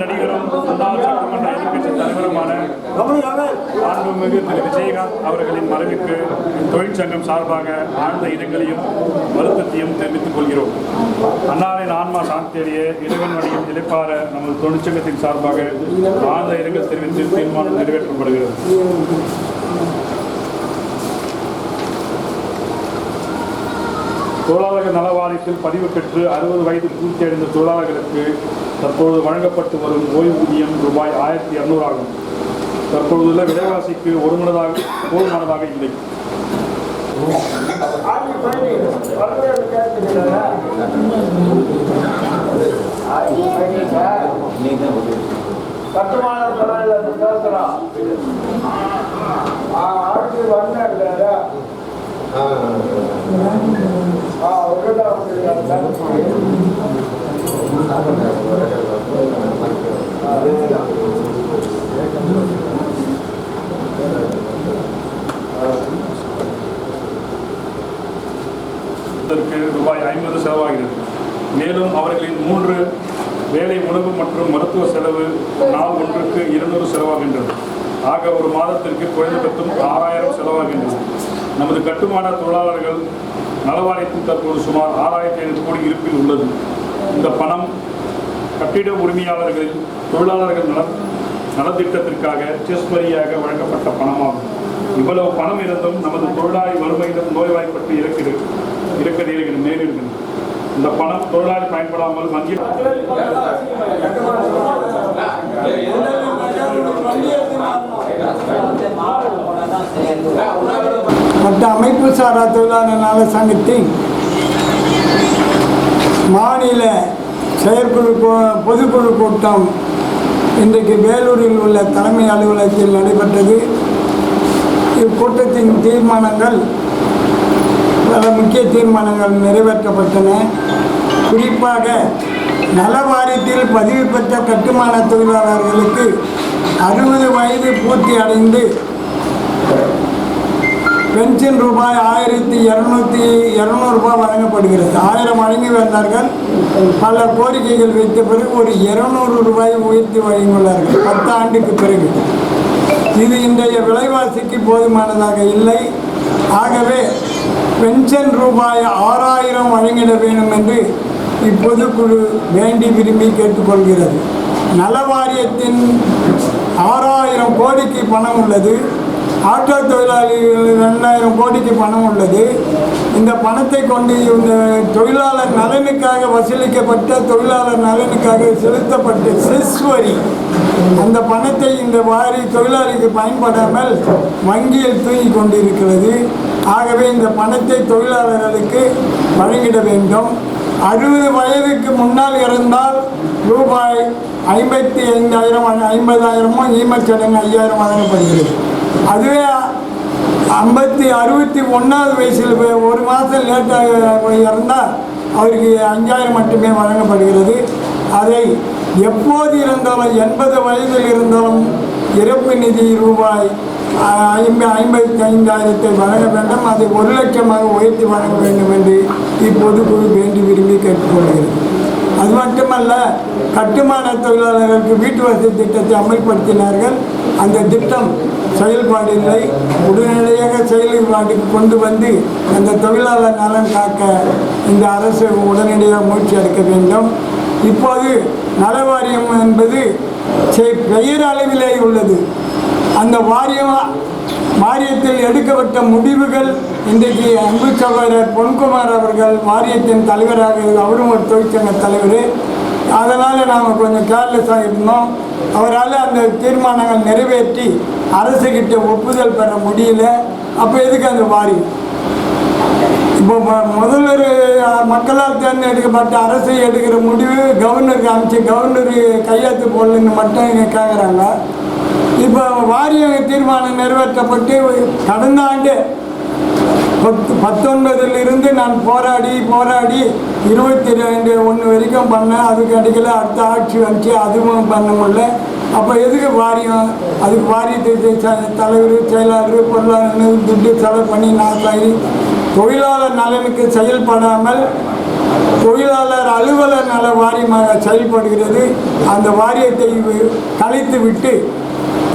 நடிகரும் மாண்புமிகு திரு விஜயகாந்த் அவர்களின் மறைவுக்கு தொழிற்சங்கம் சார்பாக ஆழ்ந்த இடங்களையும் வருத்தத்தையும் தெரிவித்துக் கொள்கிறோம். அன்னாரின் ஆன்மா சாந்தியடைய இறைவன் வழியும் இழைப்பார நமது தொழிற்சங்கத்தின் சார்பாக ஆழ்ந்த இடங்கள் தெரிவித்து தீர்மானம் நிறைவேற்றப்படுகிறது. தொழிலாளர்கள் நலவாரியத்தில் பதிவு பெற்று அறுபது வயது பூர்த்தி அடைந்த தொழிலாளர்களுக்கு தற்போது வழங்கப்பட்டு வரும் ஓய்வூதியம் ரூபாய் ஆயிரத்தி இரநூறு ஆகும் தற்பொழுதுள்ள விலைவாசிக்கு ஒருமனதாக போதுமானதாக இல்லை. கட்டுமான தொழிலாளர் செலவாகிறது மேலும் அவர்களின் மூன்று வேலை உணவு மற்றும் மருத்துவ செலவு நாள் ஒன்றுக்கு இருநூறு செலவாகின்றது. ஆக ஒரு மாதத்திற்கு குறைந்தபட்சம் ஆறாயிரம் செலவாகின்றது. நமது கட்டுமான தொழிலாளர்கள் நலவாரியத்தில் தற்போது சுமார் ஆறாயிரத்தி ஐநூறு கோடி இருப்பில் உள்ளது. இந்த பணம் கட்டிட உரிமையாளர்களின் தொழிலாளர்கள் நல நலத்திட்டத்திற்காக செஸ் வரியாக வழங்கப்பட்ட பணமாகும். இவ்வளவு பணம் இருந்தும் நமது தொழிலாளி வறுமையிலும் நோய்வாய்ப்பட்டு இறக்கிறது இறக்க நேரிடும் நேரிடுகிறது இந்த பணம் தொழிலாளி பயன்படாமல் வங்கி மற்ற அமைப்பு சாரா தொழிலாளர் நல சங்கத்தின் மாநில செயற்குழு பொதுக்குழு கூட்டம் இன்றைக்கு வேலூரில் உள்ள தலைமை அலுவலகத்தில் நடைபெற்றது. இக்கூட்டத்தின் தீர்மானங்கள் பல முக்கிய தீர்மானங்கள் நிறைவேற்றப்பட்டன. குறிப்பாக நல வாரியத்தில் பதிவு பெற்ற கட்டுமான தொழிலாளர்களுக்கு அறுபது வயது பூர்த்தி அடைந்து பென்ஷன் ரூபாய் ஆயிரத்தி இரநூத்தி இரநூறுபா வழங்கப்படுகிறது. ஆயிரம் வழங்கி வந்தார்கள். பல கோரிக்கைகள் வைத்த பிறகு ஒரு இருநூறு ரூபாய் உயர்த்தி வழங்கியுள்ளார்கள். பத்து ஆண்டுக்கு பிறகு. இது இன்றைய விலைவாசிக்கு போதுமானதாக இல்லை. ஆகவே பென்ஷன் ரூபாய் ஆறாயிரம் வழங்கிட வேண்டும் என்று இப்பொதுக்குழு வேண்டி விரும்பி கேட்டுக்கொள்கிறது. நல வாரியத்தின் ஆறாயிரம் கோடிக்கு பணம் உள்ளது. ஆட்டோ தொழிலாளிகள் ரெண்டாயிரம் கோடிக்கு பணம் உள்ளது. இந்த பணத்தை கொண்டு இந்த தொழிலாளர் நலனுக்காக வசூலிக்கப்பட்ட தொழிலாளர் நலனுக்காக செலுத்தப்பட்ட செஸ் வரி அந்த பணத்தை இந்த வாரி தொழிலாளிக்கு பயன்படாமல் வங்கியில் தூங்கி கொண்டிருக்கிறது. ஆகவே இந்த பணத்தை தொழிலாளர்களுக்கு வழங்கிட வேண்டும். அறுபது வயதுக்கு முன்னால் இறந்தால் ரூபாய் ஐம்பத்தி ஐந்தாயிரம் ஐம்பதாயிரமும் ஈமச்சடங்கு ஐயாயிரம் வழங்கப்படுகிறது அதுவே ஐம்பத்தி அறுபத்தி ஒன்றாவது வயசில் போய் ஒரு மாதம் லேட்டாக இறந்தால் அவருக்கு அஞ்சாயிரம் மட்டுமே வழங்கப்படுகிறது. அதை எப்போது இருந்தாலும் எண்பது வயதில் இருந்தாலும் இறப்பு நிதி ரூபாய் ஐம்ப ஐம்பத்தி ஐந்தாயிரத்தை வழங்க வேண்டும். அதை ஒரு லட்சமாக உயர்த்தி வழங்க வேண்டும் என்று இப்பொதுக்குழு வேண்டி விரும்பி கேட்டுக்கொள்கிறது. அது மட்டுமல்ல கட்டுமான தொழிலாளர்களுக்கு வீட்டு வசதி திட்டத்தை அமல்படுத்தினார்கள். அந்த திட்டம் செயல்பாடு இல்லை உடனடியாக செயல்பாட்டுக்கு கொண்டு வந்து அந்த தொழிலாளர் நலன் காக்க இந்த அரசு உடனடியாக முயற்சி எடுக்க வேண்டும். இப்போது நலவாரியம் என்பது செ- பெயர் அளவிலே உள்ளது. அந்த வாரியம் வாரியத்தில் எடுக்கப்பட்ட முடிவுகள் இன்றைக்கு அன்பு சகோதரர் பொன்குமார் அவர்கள் வாரியத்தின் தலைவராக அவரும் ஒரு தொழிற்சங்க தலைவர். அதனால் நாம் கொஞ்சம் கேர்லெஸ்ஸாக இருந்தோம். அவரால் அந்த தீர்மானங்கள் நிறைவேற்றி அரசுக்கிட்ட ஒப்புதல் பெற முடியல. அப்போ எதுக்கு அந்த வாரியம் இப்போ ம- முதல்வர் மக்களால் தேர்ந்தெடுக்கப்பட்ட அரசு எடுக்கிற முடிவு கவர்னருக்கு அமைச்சு கவர்னர் கையெழுத்து போடலன்னு மட்டும் இங்கே கேட்குறாங்க இப்போ வாரிய தீர்மானம் நிறைவேற்றப்பட்டு கடந்த ஆண்டு பத்து பத்தொன்பதிலிருந்து நான் போராடி போராடி இருபத்தி ரெண்டு ஒன்று வரைக்கும் பண்ணேன். அதுக்கு அடிக்கல அடுத்த ஆட்சி வந்துச்சு அதுவும் பண்ண முடியல. அப்போ எதுக்கு வாரியம்? அதுக்கு வாரியத்தை தலைவர் செயலாளர் பொருளாளர் துட்டு செலவு பண்ணி நாசாயி தொழிலாளர் நலனுக்கு செயல்படாமல் தொழிலாளர் அலுவலர் நல வாரியமாக செயல்படுகிறது. அந்த வாரியத்தை கலைத்து விட்டு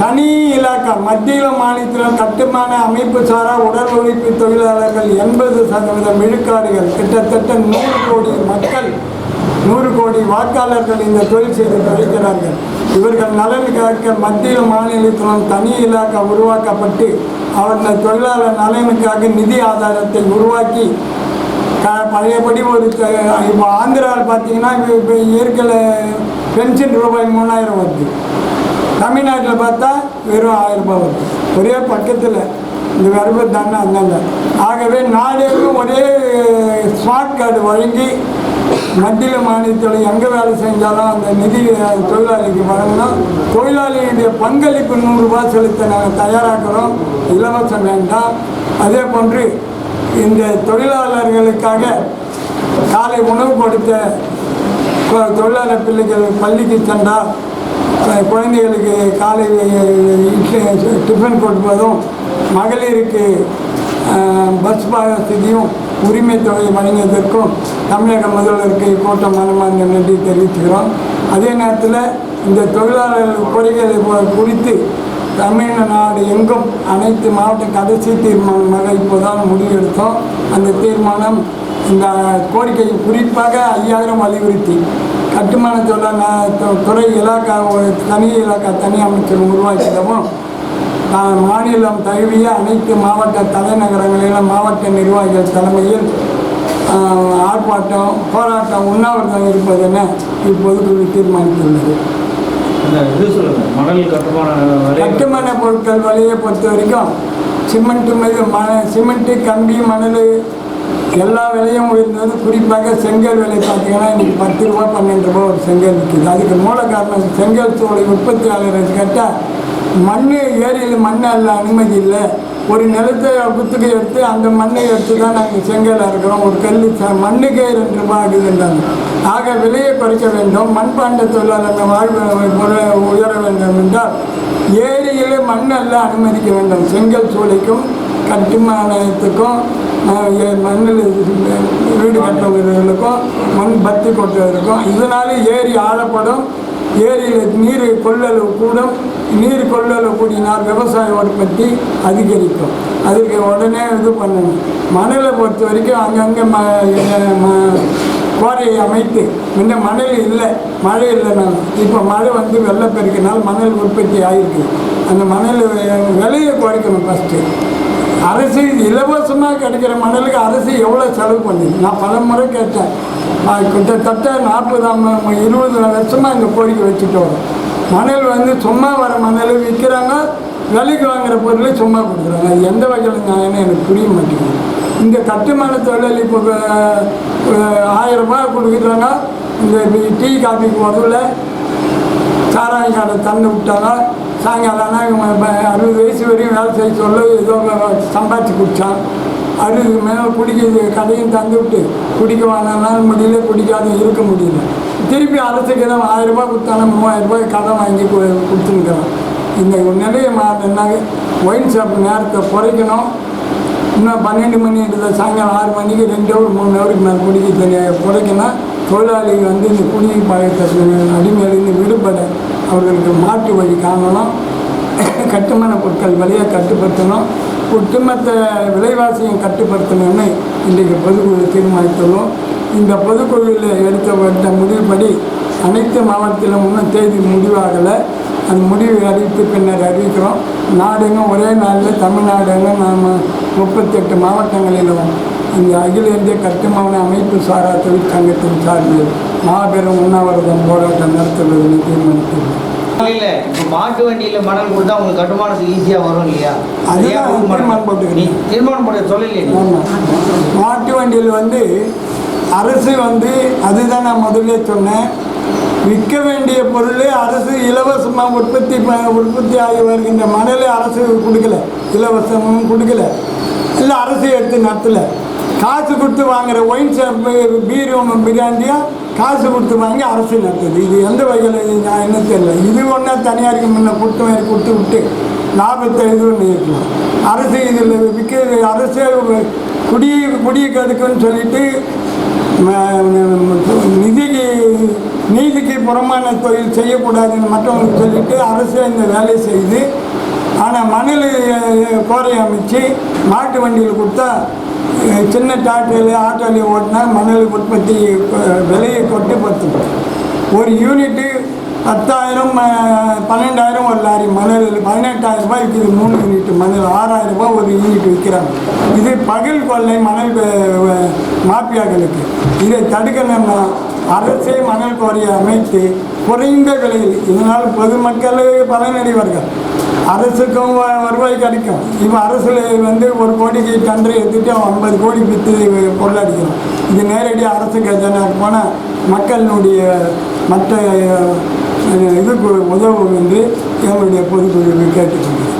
தனி இலாக்கா மத்திய மாநிலத்தில் கட்டுமான அமைப்பு சாரா உடல் உழைப்பு தொழிலாளர்கள் எண்பது சதவீதம் விழுக்காடுகள் கிட்டத்தட்ட நூறு கோடி மக்கள் நூறு கோடி வாக்காளர்கள் இந்த தொழில் செய்து வருகிறார்கள். இவர்கள் நலனுக்காக மத்திய மாநிலத்திலும் தனி இலாக்கா உருவாக்கப்பட்டு அவர்கள் தொழிலாளர் நலனுக்காக நிதி ஆதாரத்தை உருவாக்கி பழையபடி ஒரு இப்போ ஆந்திராவில் பார்த்தீங்கன்னா இப்போ இப்போ பென்ஷன் ரூபாய் மூணாயிரம் வருது. தமிழ்நாட்டில் பார்த்தா வெறும் ஆயிரம் ரூபாய் வரும் ஒரே பக்கத்தில் இந்த வரவு தானே அந்தாங்க ஆகவே நாடெங்கும் ஒரே ஸ்மார்ட் கார்டு வழங்கி மத்திய மாநிலத்தில் எங்கே வேலை செஞ்சாலும் அந்த நிதி தொழிலாளிக்கு வழங்கணும். தொழிலாளியுடைய பங்களிப்பு நூறுரூபா செலுத்த நாங்கள் தயாராக்கிறோம். இலவசம் வேண்டாம். அதே போன்று இந்த தொழிலாளர்களுக்காக காலை உணவு கொடுத்த தொழிலாளர் பிள்ளைகள் பள்ளிக்கு சென்றால் குழந்தைகளுக்கு காலை டிஃபன் கொடுப்பதும் மகளிருக்கு பஸ் வசதியும் உரிமை தொகை வழங்கியதற்கும் தமிழக முதல்வருக்கு கூட்டம் மனமார்ந்த நன்றி தெரிவித்துக்கிறோம். அதே நேரத்தில் இந்த தொழிலாளர்கள் குறைகளை குறித்து தமிழ்நாடு எங்கும் அனைத்து மாவட்ட கடைசி தீர்மானமாக இப்போதான் முடிவெடுத்தோம். அந்த தீர்மானம் இந்த கோரிக்கை குறிப்பாக ஐயாயிரம் வலியுறுத்தி கட்டுமான தொழிலாளர் துறை இலாக்கா ஒரு தனி இலாக்கா தனி அமைச்சர் உருவாக்கிடவும் நான் மாநிலம் தழுவிய அனைத்து மாவட்ட தலைநகரங்களிலும் மாவட்ட நிர்வாகிகள் தலைமையில் ஆர்ப்பாட்டம் போராட்டம் உண்ணாவிரதம் தீர்மானித்துள்ளது. அந்த இது சொல்லுங்க மணல் கட்டுமான பொருட்கள் விலையை பொறுத்த வரைக்கும் சிமெண்ட்டு மீது ம சிமெண்ட்டு கம்பி மணல் எல்லா விலையும் உயர்ந்தது. குறிப்பாக செங்கல் விலை பார்த்தீங்கன்னா இன்னைக்கு பத்து ரூபா பன்னெண்டு ரூபா ஒரு செங்கல் விற்கிது. அதுக்கு மூல காரணம் செங்கல் சோலை உற்பத்தியாளர்கள் கேட்டால் மண் ஏரியில் மண் அல்ல அனுமதி இல்லை. ஒரு நிலத்தை குத்துக்கு எடுத்து அந்த மண்ணை எடுத்து தான் நாங்கள் செங்கல் இருக்கிறோம். ஒரு கல் மண்ணுக்கே ரெண்டு ரூபாய் ஆகுதுன்றாங்க ஆக விலையை குறைக்க வேண்டும். மண்பாண்ட தொழிலாளர்கள் வாழ்வு உயர வேண்டும் என்றால் ஏரியிலே மண் அல்ல அனுமதிக்க வேண்டும். செங்கல் சூளைக்கும் கட்டுமானத்துக்கும் ஏ- மண்ணில் வீடு கட்டுவதற்கும் மண் பத்தி கொட்டுவதற்கும் இதனால ஏரி ஆழப்படும் ஏரியில் நீர் கொள்ளளவு கூடும் நீர் கொள்ளளவு கூடினால் விவசாய உற்பத்தி அதிகரிக்கும். அதுக்கு உடனே இது பண்ணணும். மணலை பொறுத்த வரைக்கும் அங்கங்கே ம ம- கோரையை அமைத்து முன்ன மணல் இல்லை மழை இல்லைனாலும் இப்போ மழை வந்து வெள்ளப்பெருக்கினால் மணல் உற்பத்தி ஆகிருக்கு அந்த மணல் விலையை குறைக்கணும் ஃபஸ்ட்டு அரசு இலவசமாக கிடைக்கிற மணலுக்கு அரசு எவ்வளோ செலவு பண்ணுது நான் பல முறை கேட்டேன். நான் கிட்டத்தட்ட நாற்பது இருபது வருஷமாக இந்த கோரிக்கை வச்சுட்டு வரோம் மணல் வந்து சும்மா வர மணல் விற்கிறாங்க விலைக்கு வாங்குற பொருள் சும்மா கொடுக்குறாங்க. அது எந்த வகையில் நியாயம்னு எனக்கு புரிய மாட்டேங்குது. இந்த கட்டுமான தொழில் இப்போ அஹ், ஆயிரம் ரூபாய் கொடுக்குறாங்க. இந்த டீ காஃபிக்கு முதல்ல சாராய கடை தந்து விட்டாங்க. நாங்கள் அதெல்லாம் அறுபது வயசு வரையும் வேலை செய்ய சொல்ல ஏதோ சம்பாதிச்சு குடித்தான் அறுபது மேலே குடிக்கிறது கடையும் தந்து விட்டு குடிக்க வாங்கினாலும் முடியல குடிக்காத இருக்க முடியல. திருப்பி அரசுக்கு தான் ஆயிரம் ரூபாய் கொடுத்தாலும் மூவாயிரம் ரூபாய் கடன் வாங்கி கு- இந்த நிலையை மாறினா ஒயின் ஷாப் நேரத்தை குறைக்கணும். இன்னும் பன்னெண்டு மணி இருக்குது சாயங்காலம் ஆறு மணிக்கு ரெண்டு ஹவர் மூணு ஹவருக்கு மேலே குடிக்க தனியாக குறைக்கணும். தொழிலாளி வந்து இந்த குடிநீர் பழக்கத்தை அடிமையிலேருந்து விடுபட அவர்களுக்கு மாற்று வழி காணணும் கட்டுமான பொருட்கள் விலையை கட்டுப்படுத்தணும். ஒட்டுமொத்த விலைவாசியும் கட்டுப்படுத்தணும்னு இன்றைக்கு பொதுக்குழு தீர்மானித்துள்ளோம். இந்த பொதுக்குழுவில் எடுக்கப்பட்ட முடிவுபடி அனைத்து மாவட்டத்திலும் இன்னும் தேதி முடிவாகலை. அந்த முடிவை அறிவித்து பின்னர் அறிவிக்கிறோம். நாடுங்க ஒரே நாளில் தமிழ்நாடுங்க நாம் முப்பத்தெட்டு மாவட்டங்களிலும் இந்த அகில இந்திய கட்டுமான அமைப்பு சாரா தொழிற்சங்கத்தின் சார்பில் மாபெரும் உண்ணாவிரதம் போராட்டம் நடத்துவதனை தீர்மானித்துள்ளோம் இல்ல இப்ப மாட்டு வண்டியில மணல் கொடுத்தா உங்களுக்கு கட்டுமானத்துக்கு ஈஸியா வரும் இல்லையா? மாட்டீங்க? தீர்மானம். நீ தீர்மானம் போட சொல்லலையே மாட்டு வண்டியில் வந்து அரசு வந்து அதுதான் நான் முதல்ல சொன்னேன். விற்க வேண்டிய பொருளை அரசு இலவசமாக உற்பத்தி உற்பத்தி ஆகி வருகின்ற மணலை அரசு கொடுக்கல. இலவசமும் கொடுக்கல. இல்லை அரசு எடுத்து நடத்தல. காசு கொடுத்து வாங்குற ஒயின் ஷாப்பு பீரும் பிரியாண்டியா காசு கொடுத்து வாங்கி அரசு நடத்துது. இது எந்த வகையில் நான் என்ன தெரியல. இது ஒன்றா தனியாருக்கு முன்ன கொடுத்து மாதிரி கொடுத்து விட்டு லாபத்தை இது ஒன்று இருக்கலாம் அரசு இதில் விற்க அரசே குடி குடியை சொல்லிட்டு நிதிக்கு நீதிக்கு புறமான தொழில் செய்யக்கூடாதுன்னு மற்றவங்களுக்கு சொல்லிட்டு அரசே இந்த வேலையை செய்து ஆனால் மணல் கோரை அமைச்சு மாட்டு வண்டியில் கொடுத்தா சின்ன டிராக்டரில் ஆட்டோலையும் ஓட்டினா மணல் உற்பத்தி விலையை கொட்டு பத்து. ஒரு யூனிட்டு பத்தாயிரம் பன்னெண்டாயிரம் ஒரு லாரி மணல் பதினெட்டாயிரம் ரூபாய் விற்கிது மூணு யூனிட் மணல் ஆறாயிரம் ரூபாய் ஒரு யூனிட் விற்கிறாங்க இது பகல் கொள்ளை மணல் மாஃபியாக்களுக்கு. இதை தடுக்கணும்னா அரசே மணல் கோரியை அமைத்து குறைந்த விலையில் இதனால் பொதுமக்கள் பலனடைவார்கள். அரசுக்கும் வருவாய் கிடைக்கும். இப்போ அரசில் வந்து ஒரு கோடிக்கு டண்டரை எடுத்துட்டு அவன் ஐம்பது கோடி விற்று கொள்ளடிக்கணும் இது நேரடியாக அரசு கஜனாக்கு போனால் மக்களினுடைய மற்ற இதுக்கு உதவும் என்று எங்களுடைய பொதுக்குழு கேட்டுக்கொள்கிறேன்.